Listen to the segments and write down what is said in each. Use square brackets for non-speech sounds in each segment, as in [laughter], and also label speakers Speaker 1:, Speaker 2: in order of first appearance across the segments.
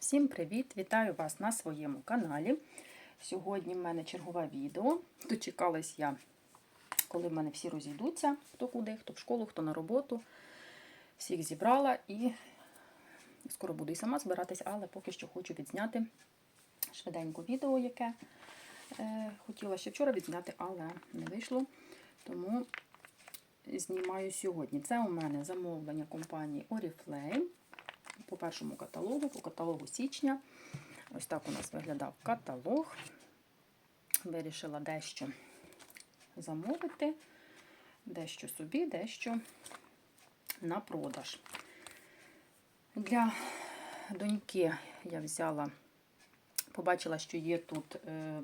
Speaker 1: Всім привіт! Вітаю вас на своєму каналі. Сьогодні в мене чергове відео. Дочекалась я, коли в мене всі розійдуться, хто куди, хто в школу, хто на роботу. Всіх зібрала і скоро буду і сама збиратись, але поки що хочу відзняти швиденько відео, яке е, хотіла ще вчора відзняти, але не вийшло. Тому знімаю сьогодні. Це у мене замовлення компанії Oriflame по першому каталогу, по каталогу січня. Ось так у нас виглядав каталог. Вирішила дещо замовити, дещо собі, дещо на продаж. Для доньки я взяла, побачила, що є тут е,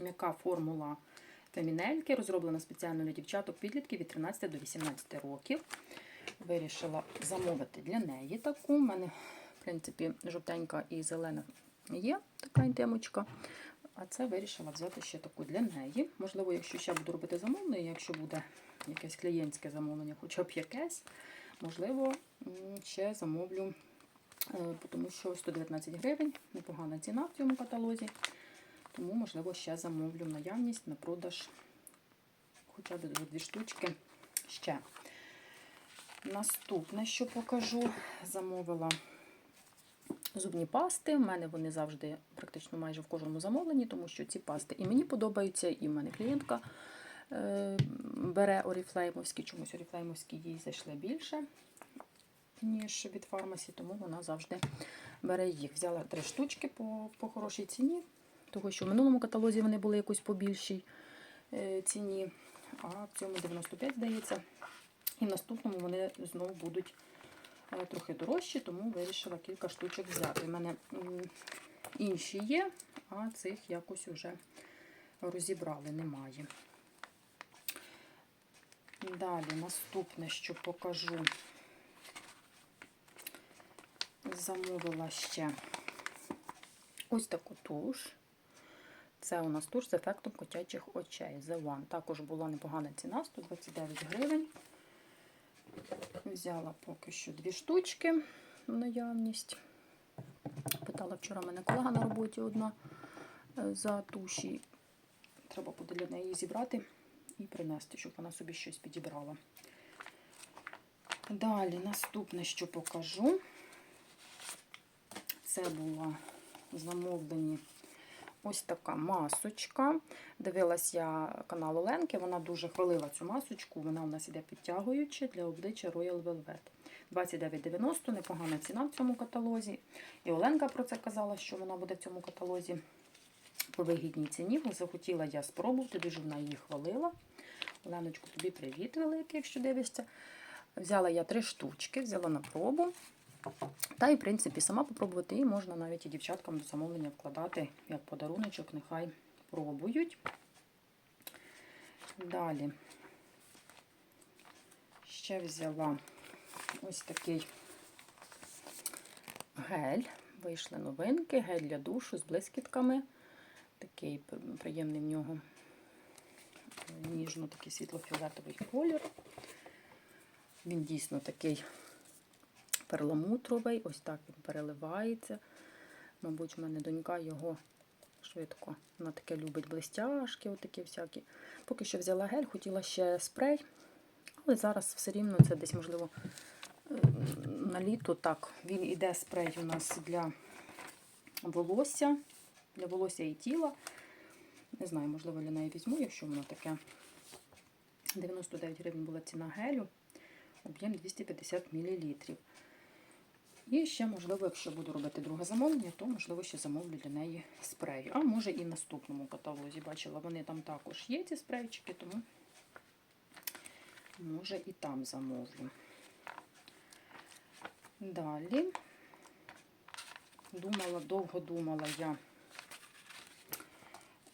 Speaker 1: м'яка формула фемінельки, розроблена спеціально для дівчаток підлітків від 13 до 18 років. Вирішила замовити для неї таку. У мене, в принципі, жовтенька і зелена є така інтемочка. А це вирішила взяти ще таку для неї. Можливо, якщо ще буду робити замовлення, якщо буде якесь клієнтське замовлення, хоча б якесь, можливо, ще замовлю, е, тому що 119 гривень, непогана ціна в цьому каталозі. Тому, можливо, ще замовлю наявність на продаж хоча б дві штучки ще. Наступне, що покажу, замовила зубні пасти. У мене вони завжди, практично майже в кожному замовленні, тому що ці пасти і мені подобаються, і в мене клієнтка е, бере оріфлеймовські, чомусь оріфлеймовські їй зайшли більше, ніж від фармасі, тому вона завжди бере їх. Взяла три штучки по, по хорошій ціні, тому що в минулому каталозі вони були якось по більшій е, ціні, а в цьому 95, здається. І в наступному вони знову будуть е, трохи дорожчі, тому вирішила кілька штучок взяти. У мене інші є, а цих якось вже розібрали, немає. Далі, наступне, що покажу, замовила ще ось таку туш. Це у нас туш з ефектом котячих очей. The One. Також була непогана ціна, 129 гривень. Взяла поки що дві штучки в наявність. Питала вчора мене колега на роботі одна за туші. Треба буде для неї зібрати і принести, щоб вона собі щось підібрала. Далі, наступне, що покажу, це була замовлені ось така масочка. Дивилась я канал Оленки, вона дуже хвалила цю масочку. Вона у нас іде підтягуюча для обличчя Royal Velvet. 29,90, непогана ціна в цьому каталозі. І Оленка про це казала, що вона буде в цьому каталозі по вигідній ціні. Захотіла я спробувати, дуже вона її хвалила. Оленочку, тобі привіт, великий, якщо дивишся. Взяла я три штучки, взяла на пробу. Та і, в принципі, сама попробувати, і можна навіть і дівчаткам до замовлення вкладати як подаруночок, нехай пробують. Далі ще взяла ось такий гель. Вийшли новинки, гель для душу з блискітками. Такий приємний в нього ніжно такий світло-фіолетовий колір. Він дійсно такий перламутровий, ось так він переливається. Мабуть, в мене донька його швидко. Вона таке любить блистяшки, отакі всякі. Поки що взяла гель, хотіла ще спрей, але зараз все рівно це десь, можливо, на літо так. Він іде спрей у нас для волосся, для волосся і тіла. Не знаю, можливо, для неї візьму, якщо воно таке. 99 гривень була ціна гелю, об'єм 250 мл. І ще, можливо, якщо буду робити друге замовлення, то, можливо, ще замовлю для неї спрей. А може і в наступному каталозі. Бачила, вони там також є, ці спрейчики, тому може і там замовлю. Далі, думала, довго думала я.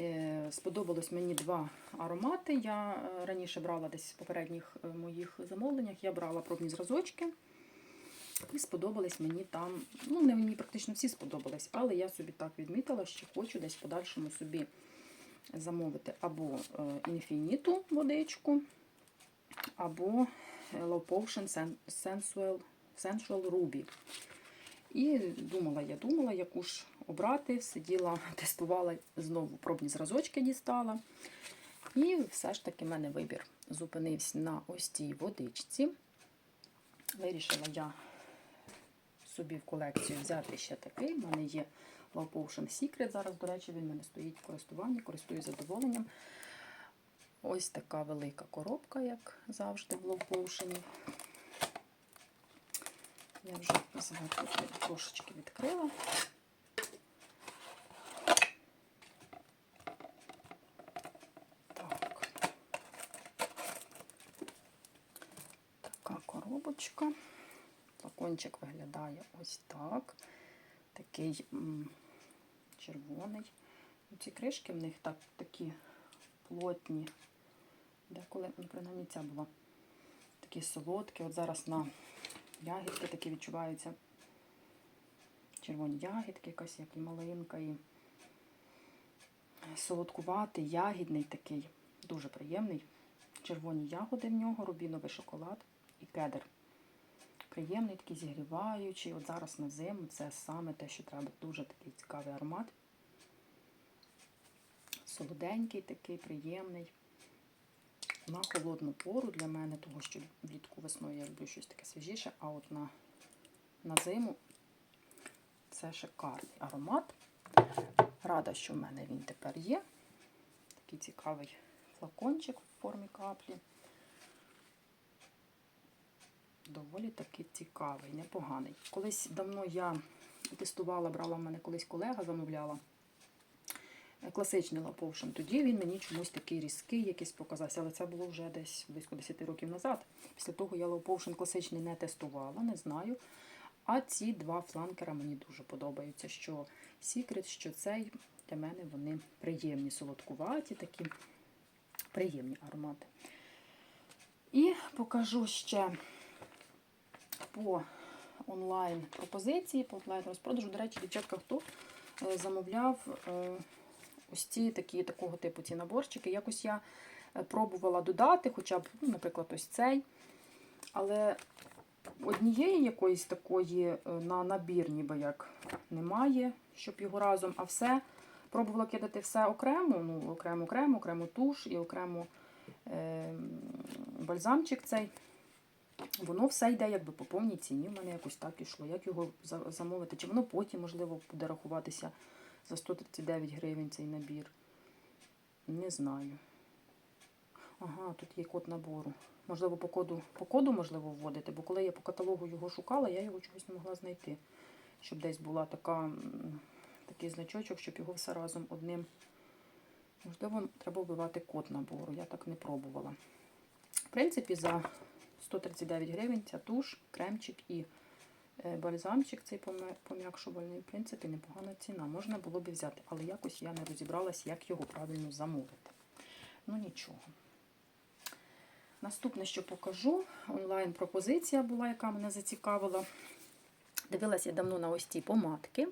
Speaker 1: Е, Сподобалось мені два аромати. Я е, раніше брала десь в попередніх е, моїх замовленнях, я брала пробні зразочки. І сподобались мені там, ну, вони мені практично всі сподобались, але я собі так відмітила, що хочу десь в подальшому собі замовити або інфініту водичку, або Low Potion Sensual, Sensual Ruby. І думала, я думала, яку ж обрати. Сиділа, [laughs] тестувала, знову пробні зразочки дістала. І все ж таки в мене вибір зупинився на ось цій водичці. Вирішила я собі в колекцію взяти ще такий. У мене є Love Potion Secret. Зараз, до речі, він в мене стоїть в користуванні, користуюсь задоволенням. Ось така велика коробка, як завжди, в Love Potion. Я вже зверху трошечки відкрила. Так. Така коробочка. Флакончик виглядає ось так. Такий м, червоний. Ну, Ці кришки в них так, такі плотні. Деколи, ну, принаймні ця була такі солодкі. От зараз на ягідки такі відчуваються. Червоні ягідки, якась як і малинка, і солодкуватий, ягідний такий, дуже приємний. Червоні ягоди в нього, рубіновий шоколад і кедр. Приємний, такий зігріваючий. От зараз на зиму це саме те, що треба. Дуже такий цікавий аромат. Солоденький, такий, приємний. На холодну пору для мене, того що влітку весною я люблю щось таке свіжіше, а от на, на зиму це шикарний аромат. Рада, що в мене він тепер є. Такий цікавий флакончик в формі каплі. Доволі таки цікавий, непоганий. Колись давно я тестувала, брала в мене колись колега, замовляла класичний лаповшин. Тоді він мені чомусь такий різкий якийсь показався, але це було вже десь близько 10 років назад. Після того я лаповшин класичний не тестувала, не знаю. А ці два фланкера мені дуже подобаються. Що Secret, що цей, для мене вони приємні, солодкуваті, такі приємні аромати. І покажу ще по онлайн пропозиції, по онлайн розпродажу. До речі, дівчатка, хто е, замовляв е, ось ці такі, такого типу ці наборчики. Якось я е, пробувала додати, хоча б, ну, наприклад, ось цей. Але однієї якоїсь такої на набір, ніби як немає, щоб його разом, а все. Пробувала кидати все окремо, ну, окремо, окремо, окремо туш і окремо е, бальзамчик цей. Воно все йде якби по повній ціні. У мене якось так ішло. Як його замовити? Чи воно потім, можливо, буде рахуватися за 139 гривень цей набір? Не знаю. Ага, тут є код набору. Можливо, по коду, по коду можливо вводити, бо коли я по каталогу його шукала, я його чогось не могла знайти. Щоб десь була така, такий значочок, щоб його все разом одним. Можливо, треба вбивати код набору. Я так не пробувала. В принципі, за 139 гривень ця туш, кремчик і е, бальзамчик цей пом'якшувальний, в принципі, непогана ціна. Можна було б взяти, але якось я не розібралась, як його правильно замовити. Ну нічого. Наступне, що покажу, онлайн-пропозиція була, яка мене зацікавила. Дивилася я давно на ось ці помадки.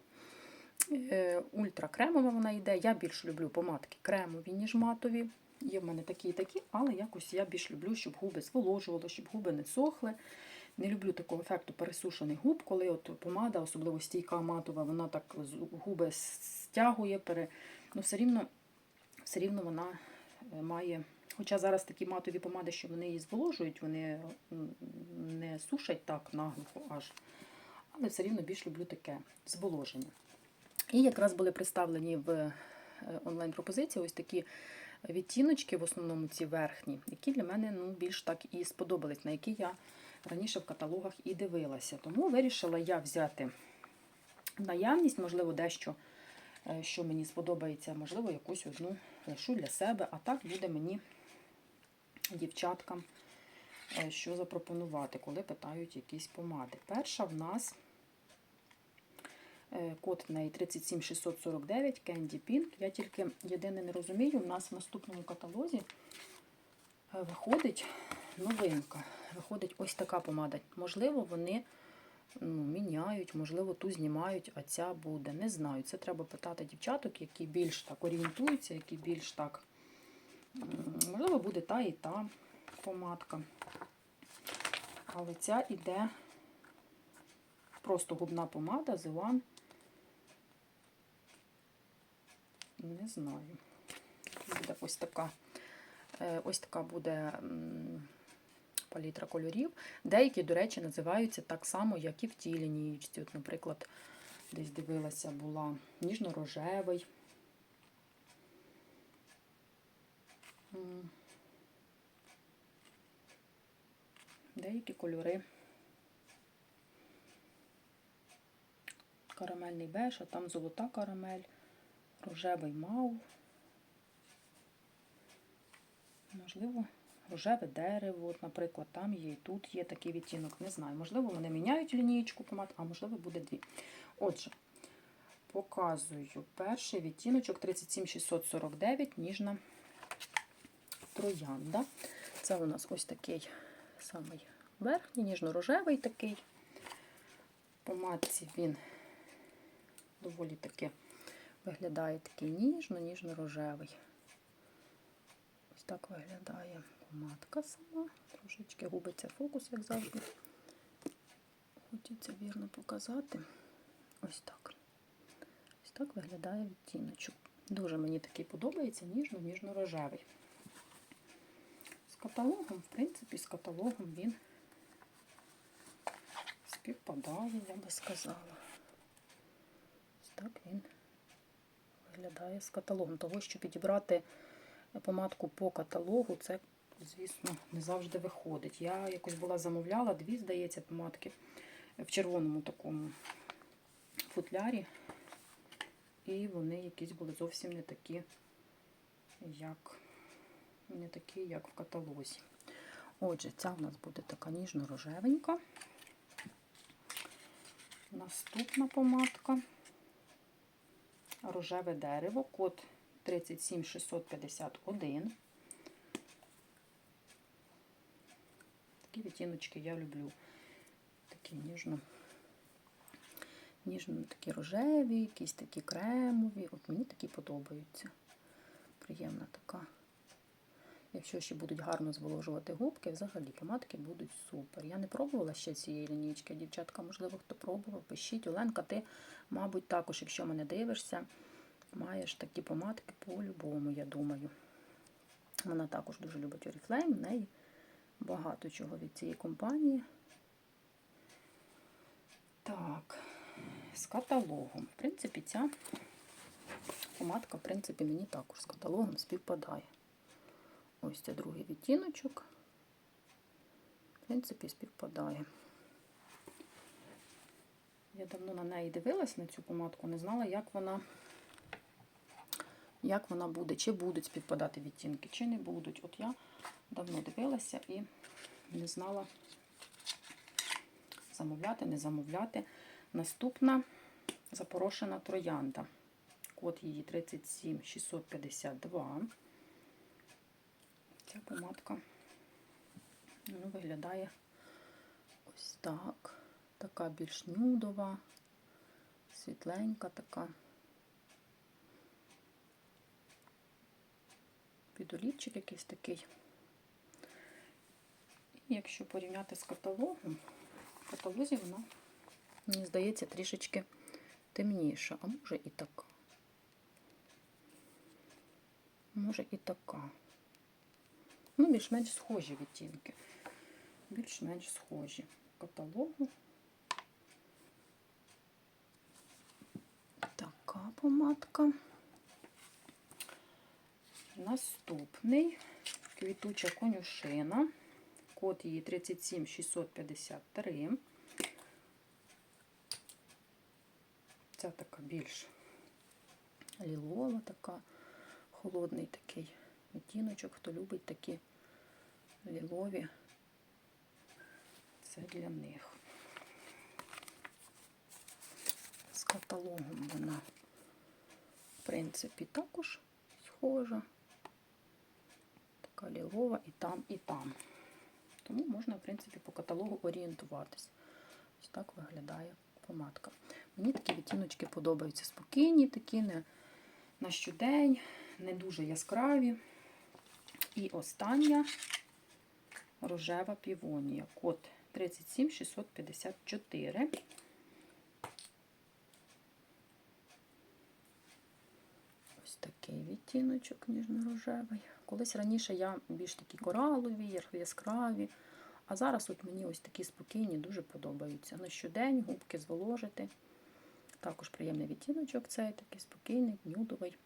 Speaker 1: Е, Ультракремова вона йде. Я більш люблю помадки кремові, ніж матові. Є в мене такі і такі, але якось я більш люблю, щоб губи зволожувало, щоб губи не сохли. Не люблю такого ефекту пересушених губ, коли от помада, особливо стійка матова, вона так губи стягує, пере... ну, все, рівно, все рівно вона е, має. Хоча зараз такі матові помади, що вони її зволожують, вони не сушать так наглухо аж. Але все рівно більш люблю таке зволоження. І якраз були представлені в е, онлайн-пропозиції ось такі відтіночки, в основному ці верхні, які для мене ну, більш так і сподобались, на які я раніше в каталогах і дивилася. Тому вирішила я взяти наявність, можливо, дещо, е, що мені сподобається, можливо, якусь одну лишу для себе, а так буде мені дівчаткам е, що запропонувати, коли питають якісь помади. Перша в нас код в неї 37649 Candy Pink. Я тільки єдине не розумію, в нас в наступному каталозі е, виходить новинка. Виходить ось така помада. Можливо, вони ну, міняють, можливо, ту знімають, а ця буде. Не знаю. Це треба питати дівчаток, які більш так орієнтуються, які більш так. Можливо, буде та і та помадка. Але ця іде просто губна помада The One. Не знаю. Буде ось така. Е, Ось така буде палітра кольорів. Деякі, до речі, називаються так само, як і в тій лінієчці. От, наприклад, десь дивилася, була ніжно-рожевий. Деякі кольори. Карамельний беж, а там золота карамель, рожевий мау. Можливо, рожеве дерево, от, наприклад, там є і тут є такий відтінок. Не знаю. Можливо, вони міняють лінієчку помад, а можливо, буде дві. Отже, показую перший відтіночок 37649, ніжна троянда. Це у нас ось такий самий верхній, ніжно-рожевий такий. По матці він доволі таки виглядає такий ніжно, ніжно-рожевий. Ось так виглядає помадка сама. Трошечки губиться фокус, як завжди. Хочеться вірно показати. Ось так. Ось так виглядає відтіночок. Дуже мені такий подобається, ніжно-ніжно-рожевий. З каталогом, в принципі, з каталогом він співпадає, я би сказала. Ось так він виглядає з каталогом. Того, що підібрати помадку по каталогу, це, звісно, не завжди виходить. Я якось була замовляла дві, здається, помадки в червоному такому футлярі. І вони якісь були зовсім не такі, як не такі, як в каталозі. Отже, ця в нас буде така ніжно-рожевенька. Наступна помадка. Рожеве дерево, код 37651. Такі відтіночки я люблю. Такі ніжно, ніжно такі рожеві, якісь такі кремові. От мені такі подобаються. Приємна така. Якщо ще будуть гарно зволожувати губки, взагалі помадки будуть супер. Я не пробувала ще цієї лінійки. Дівчатка, можливо, хто пробував, пишіть. Оленка, ти, мабуть, також, якщо мене дивишся, маєш такі помадки по-любому, я думаю. Вона також дуже любить Oriflame, в неї багато чого від цієї компанії. Так, з каталогом. В принципі, ця помадка, в принципі, мені також з каталогом співпадає. Ось це другий відтіночок. В принципі, співпадає. Я давно на неї дивилась, на цю помадку, не знала, як вона, як вона буде, чи будуть співпадати відтінки, чи не будуть. От я давно дивилася і не знала, замовляти, не замовляти. Наступна запорошена троянда. Код її 37652. Ця помадка ну, виглядає ось так. Така більш нюдова, світленька така. Підолівчик якийсь такий. І якщо порівняти з каталогом, в каталозі вона, мені здається, трішечки темніша, а може і така. Може і така. Ну, більш-менш схожі відтінки. Більш-менш схожі каталогу. Така помадка. Наступний квітуча конюшина. Код її 37653. Ця така більш лілова, така, холодний такий відтіночок, хто любить такі лілові, це для них. З каталогом вона, в принципі, також схожа. Така лілова і там, і там. Тому можна, в принципі, по каталогу орієнтуватись. Ось так виглядає помадка. Мені такі відтіночки подобаються спокійні, такі не на щодень, не дуже яскраві. І остання рожева півонія. Код 37654. Ось такий відтіночок ніжно-рожевий. Колись раніше я більш такі коралові, яскраві. А зараз от мені ось такі спокійні, дуже подобаються. На щодень губки зволожити. Також приємний відтіночок, цей такий спокійний, нюдовий.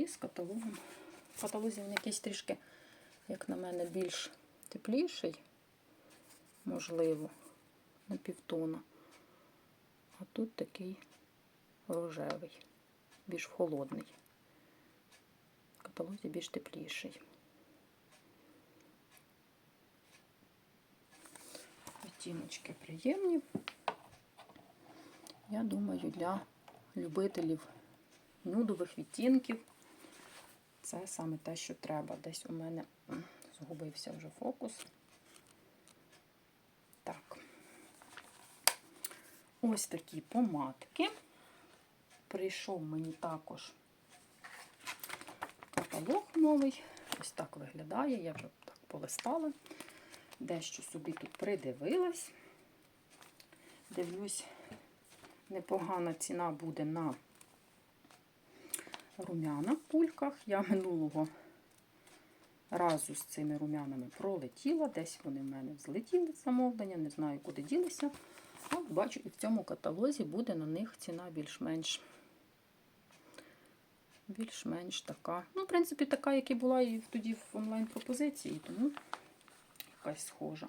Speaker 1: І з каталогом. В каталозі він якийсь трішки, як на мене, більш тепліший, можливо, на півтона. А тут такий рожевий, більш холодний. В каталозі більш тепліший. Відтіночки приємні. Я думаю, для любителів нюдових відтінків це саме те, що треба. Десь у мене згубився вже фокус. Так. Ось такі помадки. Прийшов мені також каталог новий. Ось так виглядає. Я вже так полистала. Дещо собі тут придивилась. Дивлюсь, непогана ціна буде на рум'яна в кульках. Я минулого разу з цими рум'янами пролетіла. Десь вони в мене злетіли замовлення, не знаю, куди ділися. Але бачу, і в цьому каталозі буде на них ціна більш-менш більш-менш така. Ну, в принципі, така, як і була і тоді в онлайн-пропозиції, тому якась схожа.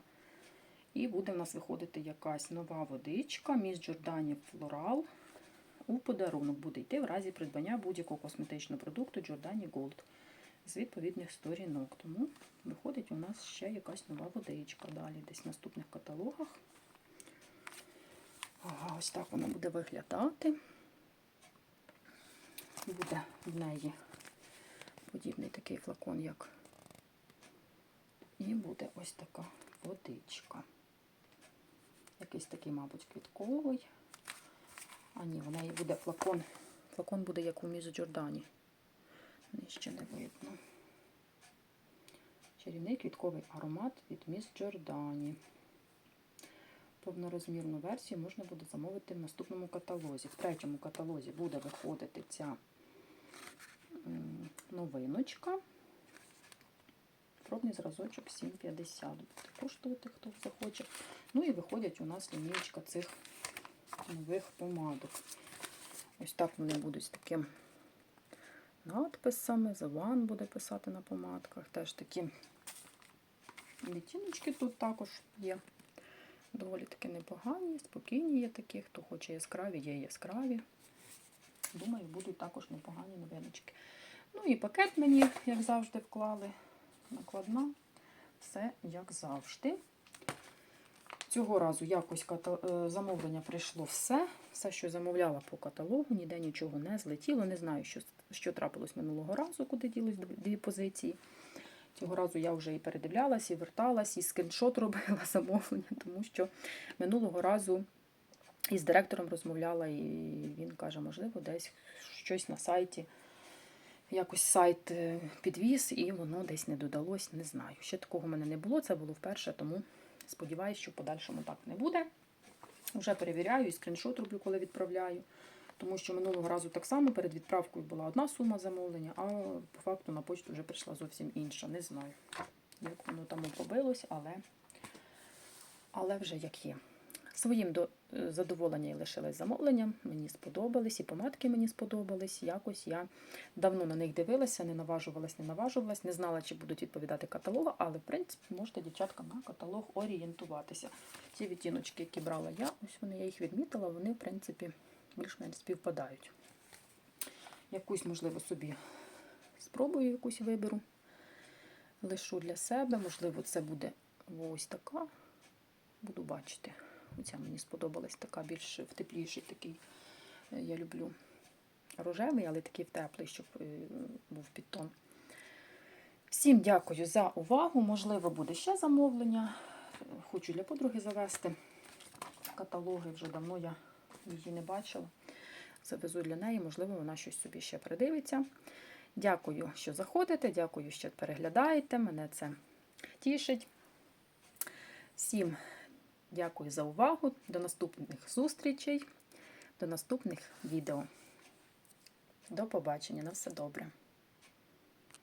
Speaker 1: І буде в нас виходити якась нова водичка міс Джордані Флорал. У подарунок буде йти в разі придбання будь-якого косметичного продукту Giordani Gold з відповідних сторінок. Тому виходить у нас ще якась нова водичка далі, десь в наступних каталогах. Ага, ось так вона буде виглядати. Буде в неї подібний такий флакон, як і буде ось така водичка. Якийсь такий, мабуть, квітковий. А ні, в неї буде флакон. Флакон буде як у Мізу Джордані. Нижче не видно. Чарівний квітковий аромат від Міс Джордані. Повнорозмірну версію можна буде замовити в наступному каталозі. В третьому каталозі буде виходити ця новиночка. Пробний зразочок 7,50 буде коштувати, хто захоче. Ну і виходять у нас лінійка цих нових помадок. Ось так вони будуть з таким надписами. Заван буде писати на помадках. Теж такі відтіночки тут також є. Доволі таки непогані, спокійні є такі. Хто хоче яскраві, є яскраві. Думаю, будуть також непогані новиночки. Ну і пакет мені, як завжди, вклали. Накладна. Все як завжди. Цього разу якось е, замовлення прийшло все. Все, що замовляла по каталогу, ніде нічого не злетіло. Не знаю, що, що трапилось минулого разу, куди ділись дві позиції. Цього разу я вже і передивлялась, і верталась, і скріншот [laughs] робила замовлення, тому що минулого разу із директором розмовляла, і він каже, можливо, десь щось на сайті. Якось сайт е, підвіз, і воно десь не додалось, не знаю. Ще такого в мене не було, це було вперше, тому сподіваюся, що в подальшому так не буде. Вже перевіряю і скріншот роблю, коли відправляю. Тому що минулого разу так само перед відправкою була одна сума замовлення, а по факту на почту вже прийшла зовсім інша. Не знаю, як воно там побилось, але, але вже як є. Своїм до е, задоволення я лишилась замовлення. Мені сподобались, і помадки мені сподобались. Якось я давно на них дивилася, не наважувалась, не наважувалась, не знала, чи будуть відповідати каталогу, але в принципі можете, дівчатка, на каталог орієнтуватися. Ті відтіночки, які брала я, ось вони я їх відмітила, вони, в принципі, більш-менш співпадають. Якусь, можливо, собі спробую, якусь виберу. Лишу для себе, можливо, це буде ось така. Буду бачити. Оця мені сподобалась така більш в тепліший такий. е, Я люблю рожевий, але такий теплий, щоб е, був підтон. Всім дякую за увагу. Можливо, буде ще замовлення. Хочу для подруги завести каталоги. Вже давно я її не бачила. Завезу для неї, можливо, вона щось собі ще придивиться. Дякую, що заходите, дякую, що переглядаєте. Мене це тішить. Всім Дякую за увагу. До наступних зустрічей, до наступних відео. До побачення. На все добре.